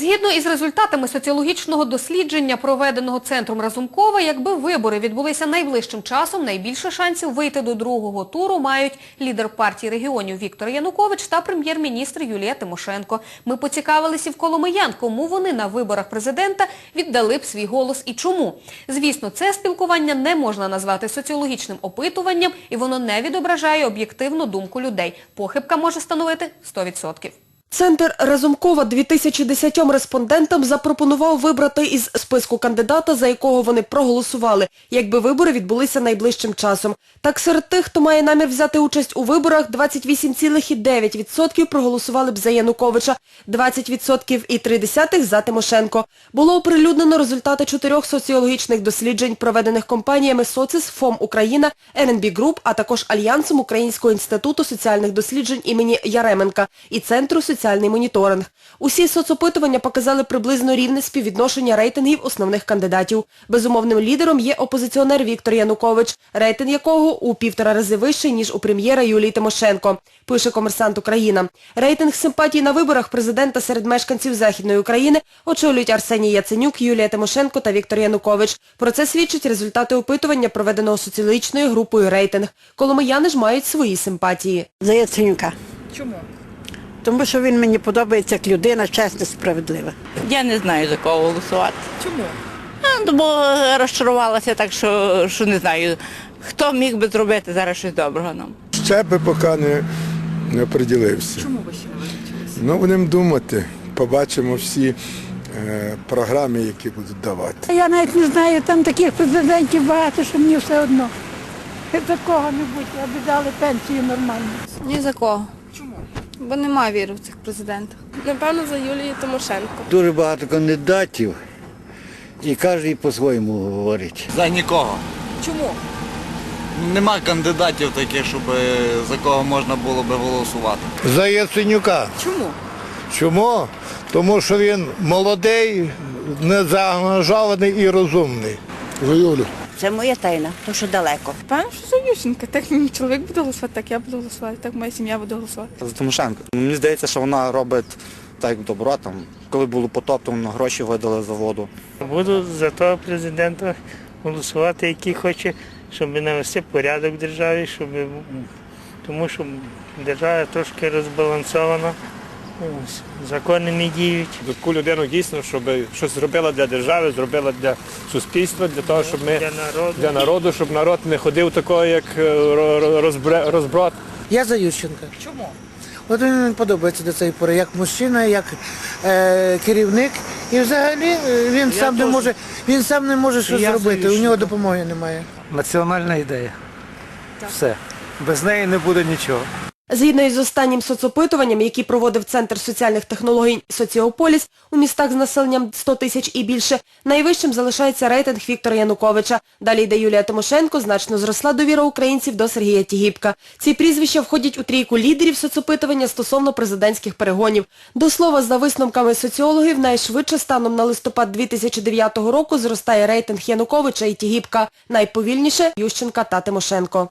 Згідно із результатами соціологічного дослідження, проведеного центром Разумкова, якби вибори відбулися найближчим часом, найбільше шансів вийти до другого туру мають лідер партії регіонів Віктор Янукович та прем'єр-міністр Юлія Тимошенко. Ми поцікавилися в коломиян, кому вони на виборах президента віддали б свій голос і чому. Звісно, це спілкування не можна назвати соціологічним опитуванням, і воно не відображає об'єктивну думку людей. Похибка може становити 100%. Центр Разумкова 2010 респондентам запропонував вибрати із списку кандидата, за якого вони проголосували, якби вибори відбулися найближчим часом. Так серед тих, хто має намір взяти участь у виборах, 28,9% проголосували б за Януковича, 20,3% за Тимошенко. Було оприлюднено результати чотирьох соціологічних досліджень, проведених компаніями «Социс», «ФОМ Україна», «ННБ Груп», а також Альянсом Українського інституту соціальних досліджень імені Яременка і Центру соціальний моніторинг. Усі соцопитування показали приблизно рівне співвідношення рейтингів основних кандидатів. Безумовним лідером є опозиціонер Віктор Янукович, рейтинг якого у півтора рази вищий, ніж у прем'єра Юлії Тимошенко, пише «Комерсант Україна». Рейтинг симпатій на виборах президента серед мешканців Західної України очолюють Арсеній Яценюк, Юлія Тимошенко та Віктор Янукович. Про це свідчать результати опитування, проведеного соціологічною групою «Рейтинг». Коломияни ж мають свої симпатії. За Яценюка. Чому? Тому що він мені подобається як людина, чесна, справедлива. Я не знаю за кого голосувати. Чому? А, Бо розчарувалася так, що, що не знаю, хто міг би зробити зараз щось доброго нам. Ще би поки не, не приділився. Чому ви ще не визначилися? Ну, будемо думати, побачимо всі е, програми, які будуть давати. Я навіть не знаю, там таких президентів багато, що мені все одно. За кого-небудь, аби дали пенсію нормальну. Ні за кого. Чому? Бо немає віри в цих президентах. Напевно, за Юлію Тимошенко. Дуже багато кандидатів, і кожен по-своєму говорить. За нікого. Чому? Нема кандидатів таких, щоб е, за кого можна було би голосувати. За Яценюка. Чому? Чому? Тому що він молодий, незаангажований і розумний. За Юлю. Це моя тайна, тому що далеко. Певно, що за Ющенка. Так мій чоловік буде голосувати, так я буду голосувати, так моя сім'я буде голосувати. За Тимошенко. Мені здається, що вона робить так добро. Там, коли було потоптано, гроші видали за воду. Буду за того президента голосувати, який хоче, щоб навести порядок в державі, щоб тому що держава трошки розбалансована, закони не діють. таку людину дійсно, щоб щось зробила для держави, зробила для суспільства, для того, щоб ми Для народу. для народу, щоб народ не ходив такого, як е, розброд. Я за Ющенка. Чому? От він мені подобається до цієї пори, як мужчина, як е, керівник. І взагалі е, він сам не може, він сам не може щось зробити. У нього допомоги немає. Національна ідея. Все. Без неї не буде нічого. Згідно із останнім соцопитуванням, які проводив Центр соціальних технологій Соціополіс у містах з населенням 100 тисяч і більше, найвищим залишається рейтинг Віктора Януковича. Далі йде Юлія Тимошенко, значно зросла довіра українців до Сергія Тігіпка. Ці прізвища входять у трійку лідерів соцопитування стосовно президентських перегонів. До слова, за висновками соціологів, найшвидше станом на листопад 2009 року зростає рейтинг Януковича і Тігіпка, найповільніше Ющенка та Тимошенко.